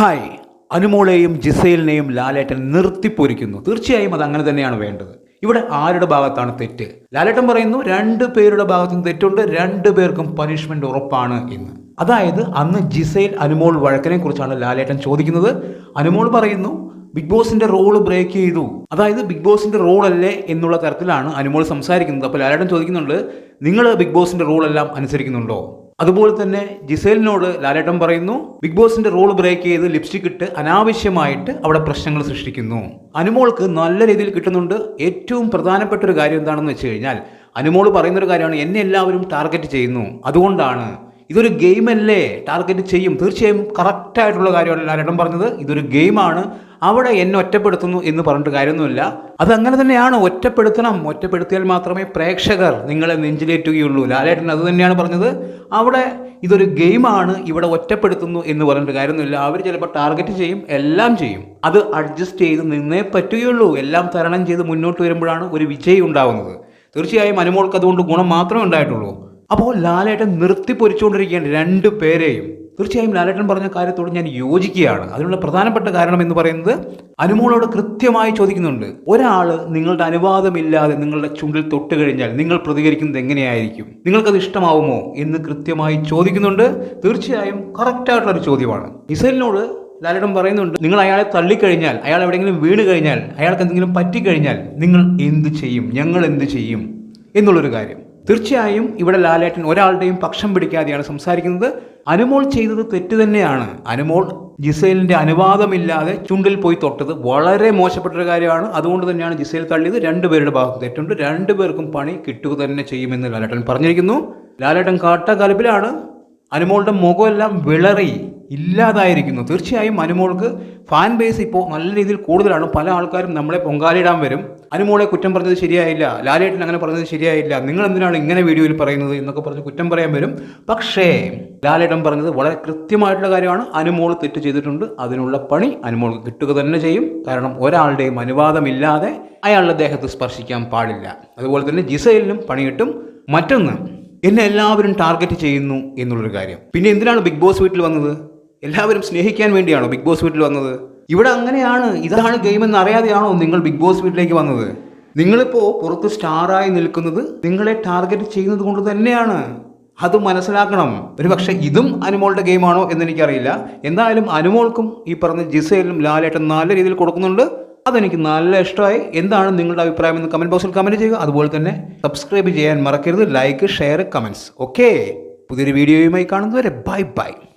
Hi അനുമോളെയും ജിസൈലിനെയും ലാലേട്ടൻ നിർത്തിപ്പൊരിക്കുന്നു. തീർച്ചയായും അത് അങ്ങനെ തന്നെയാണ് വേണ്ടത്. ഇവിടെ ആരുടെ ഭാഗത്താണ് തെറ്റ്? ലാലേട്ടൻ പറയുന്നു രണ്ട് പേരുടെ ഭാഗത്തും തെറ്റുണ്ട് രണ്ട് പേർക്കും പനിഷ്മെന്റ് ഉറപ്പാണ് എന്ന്. അതായത് അന്ന് ജിസൈൽ അനുമോൾ വഴക്കിനെ കുറിച്ചാണ് ലാലേട്ടൻ ചോദിക്കുന്നത്. അനുമോൾ പറയുന്നു ബിഗ് ബോസിന്റെ റോൾ ബ്രേക്ക് ചെയ്തു. അതായത് ബിഗ് ബോസിന്റെ റോൾ അല്ലേ എന്നുള്ള തരത്തിലാണ് അനുമോൾ സംസാരിക്കുന്നത്. അപ്പോൾ ലാലേട്ടൻ ചോദിക്കുന്നുണ്ട് നിങ്ങൾ ബിഗ് ബോസിന്റെ റോൾ എല്ലാം അനുസരിക്കുന്നുണ്ടോ? അതുപോലെ തന്നെ ജിസേലിനോട് ലാലേട്ടൻ പറയുന്നു ബിഗ് ബോസിന്റെ റോൾ ബ്രേക്ക് ചെയ്ത് ലിപ്സ്റ്റിക് ഇട്ട് അനാവശ്യമായിട്ട് അവിടെ പ്രശ്നങ്ങൾ സൃഷ്ടിക്കുന്നു. അനുമോൾക്ക് നല്ല രീതിയിൽ കിട്ടുന്നുണ്ട്. ഏറ്റവും പ്രധാനപ്പെട്ട ഒരു കാര്യം എന്താണെന്ന് വെച്ച് കഴിഞ്ഞാൽ അനുമോൾ പറയുന്നൊരു കാര്യമാണ് എന്നെ എല്ലാവരും ടാർഗറ്റ് ചെയ്യുന്നു. അതുകൊണ്ടാണ് ഇതൊരു ഗെയിം അല്ലേ? ടാർഗറ്റ് ചെയ്യും. തീർച്ചയായും കറക്റ്റായിട്ടുള്ള കാര്യമാണ് ലാലേട്ടൻ പറഞ്ഞത്. ഇതൊരു ഗെയിമാണ് അവിടെ എന്നെ ഒറ്റപ്പെടുത്തുന്നു എന്ന് പറഞ്ഞിട്ട് കാര്യമൊന്നുമില്ല. അത് അങ്ങനെ തന്നെയാണ്. ഒറ്റപ്പെടുത്തണം. ഒറ്റപ്പെടുത്തിയാൽ മാത്രമേ പ്രേക്ഷകർ നിങ്ങളെ നെഞ്ചിലേറ്റുകയുള്ളൂ. ലാലേട്ടൻ അത് തന്നെയാണ് പറഞ്ഞത്. അവിടെ ഇതൊരു ഗെയിമാണ് ഇവിടെ ഒറ്റപ്പെടുത്തുന്നു എന്ന് പറഞ്ഞിട്ട് കാര്യമൊന്നുമില്ല. അവർ ചിലപ്പോൾ ടാർഗറ്റ് ചെയ്യും. എല്ലാം ചെയ്യും. അത് അഡ്ജസ്റ്റ് ചെയ്ത് നിന്നേ പറ്റുകയുള്ളൂ. എല്ലാം തരണം ചെയ്ത് മുന്നോട്ട് വരുമ്പോഴാണ് ഒരു വിജയം ഉണ്ടാകുന്നത് തീർച്ചയായും അനുമോൾക്ക് അതുകൊണ്ട് ഗുണം മാത്രമേ ഉണ്ടായിട്ടുള്ളൂ. അപ്പോൾ ലാലേട്ടൻ നിർത്തി പൊരിച്ചുകൊണ്ടിരിക്കുകയാണ് രണ്ട് പേരെയും. തീർച്ചയായും ലാലേട്ടൻ പറഞ്ഞ കാര്യത്തോട് ഞാൻ യോജിക്കുകയാണ്. അതിനുള്ള പ്രധാനപ്പെട്ട കാരണം എന്ന് പറയുന്നത് അനുമോളോട് കൃത്യമായി ചോദിക്കുന്നുണ്ട്. ഒരാൾ നിങ്ങളുടെ അനുവാദമില്ലാതെ നിങ്ങളുടെ ചുണ്ടിൽ തൊട്ട് കഴിഞ്ഞാൽ നിങ്ങൾ പ്രതികരിക്കുന്നത് എങ്ങനെയായിരിക്കും? നിങ്ങൾക്കത് ഇഷ്ടമാവുമോ എന്ന് കൃത്യമായി ചോദിക്കുന്നുണ്ട്. തീർച്ചയായും കറക്റ്റായിട്ടുള്ള ഒരു ചോദ്യമാണ്. ഇസലിനോട് ലാലേട്ടൻ പറയുന്നുണ്ട് നിങ്ങൾ അയാളെ തള്ളിക്കഴിഞ്ഞാൽ അയാൾ എവിടെയെങ്കിലും വീണ് കഴിഞ്ഞാൽ അയാൾക്ക് എന്തെങ്കിലും പറ്റിക്കഴിഞ്ഞാൽ നിങ്ങൾ എന്ത് ചെയ്യും? ഞങ്ങൾ എന്ത് ചെയ്യും? എന്നുള്ളൊരു കാര്യം. തീർച്ചയായും ഇവിടെ ലാലേട്ടൻ ഒരാളുടെയും പക്ഷം പിടിക്കാതെയാണ് സംസാരിക്കുന്നത്. അനുമോൾ ചെയ്തത് തെറ്റ് തന്നെയാണ്. അനുമോൾ ജിസൈലിന്റെ അനുവാദമില്ലാതെ ചുണ്ടിൽ പോയി തൊട്ടത് വളരെ മോശപ്പെട്ടൊരു കാര്യമാണ്. അതുകൊണ്ട് തന്നെയാണ് ജിസൈൽ തള്ളിയത്. രണ്ടുപേരുടെ ഭാഗത്ത് തെറ്റുണ്ട്. രണ്ടുപേർക്കും പണി കിട്ടുക തന്നെ ചെയ്യുമെന്ന് ലാലേട്ടൻ പറഞ്ഞിരിക്കുന്നു. ലാലേട്ടൻ കാട്ട കാട്ടകലപ്പിലാണ് അനുമോളുടെ മുഖമെല്ലാം വിളറി. ഇല്ലാതായിരിക്കുന്നു. തീർച്ചയായും അനുമോൾക്ക് ഫാൻ ബേസ് ഇപ്പോൾ നല്ല രീതിയിൽ കൂടുതലാണ്. പല ആൾക്കാരും നമ്മളെ പൊങ്കാലിടാൻ വരും. അനുമോളെ കുറ്റം പറഞ്ഞത് ശരിയായില്ല. ലാലേട്ടൻ അങ്ങനെ പറഞ്ഞത് ശരിയായില്ല. നിങ്ങൾ എന്തിനാണ് ഇങ്ങനെ വീഡിയോയിൽ പറയുന്നത് എന്നൊക്കെ പറഞ്ഞ് കുറ്റം പറയാൻ വരും. പക്ഷേ ലാലേട്ടൻ പറഞ്ഞത് വളരെ കൃത്യമായിട്ടുള്ള കാര്യമാണ്. അനുമോൾ തെറ്റ് ചെയ്തിട്ടുണ്ട്. അതിനുള്ള പണി അനുമോൾക്ക് കിട്ടുക തന്നെ ചെയ്യും. കാരണം ഒരാളുടെയും അനുവാദമില്ലാതെ അയാളുടെ ദേഹത്ത് സ്പർശിക്കാൻ പാടില്ല. അതുപോലെ തന്നെ ജിസയിലും പണി കിട്ടും മറ്റൊന്ന് എന്നെ എല്ലാവരും ടാർഗറ്റ് ചെയ്യുന്നു എന്നുള്ളൊരു കാര്യം. പിന്നെ എന്തിനാണ് ബിഗ് ബോസ് വീട്ടിൽ വന്നത്? എല്ലാവരും സ്നേഹിക്കാൻ വേണ്ടിയാണോ ബിഗ് ബോസ് വീട്ടിൽ വന്നത്? ഇവിടെ അങ്ങനെയാണ്. ഇതാണ് ഗെയിം എന്ന് അറിയാതെയാണോ നിങ്ങൾ ബിഗ് ബോസ് വീട്ടിലേക്ക് വന്നത്? നിങ്ങളിപ്പോൾ പുറത്ത് സ്റ്റാറായി നിൽക്കുന്നത് നിങ്ങളെ ടാർഗറ്റ് ചെയ്യുന്നത് കൊണ്ട് തന്നെയാണ്. അത് മനസ്സിലാക്കണം. ഒരു പക്ഷേ ഇതും അനുമോളുടെ ഗെയിമാണോ എന്ന് എനിക്കറിയില്ല എന്തായാലും അനുമോൾക്കും ഈ പറഞ്ഞ ജിസയിലും ലാലേട്ടൻ നല്ല രീതിയിൽ കൊടുക്കുന്നുണ്ട്. അതെനിക്ക് നല്ല ഇഷ്ടമായി. എന്താണ് നിങ്ങളുടെ അഭിപ്രായം എന്ന് കമന്റ് ബോക്സിൽ കമന്റ് ചെയ്യുക. അതുപോലെ തന്നെ സബ്സ്ക്രൈബ് ചെയ്യാൻ മറക്കരുത്. ലൈക്ക് ഷെയർ കമന്റ്സ് ഓക്കെ പുതിയൊരു വീഡിയോയുമായി കാണുന്നതുവരെ ബൈ ബൈ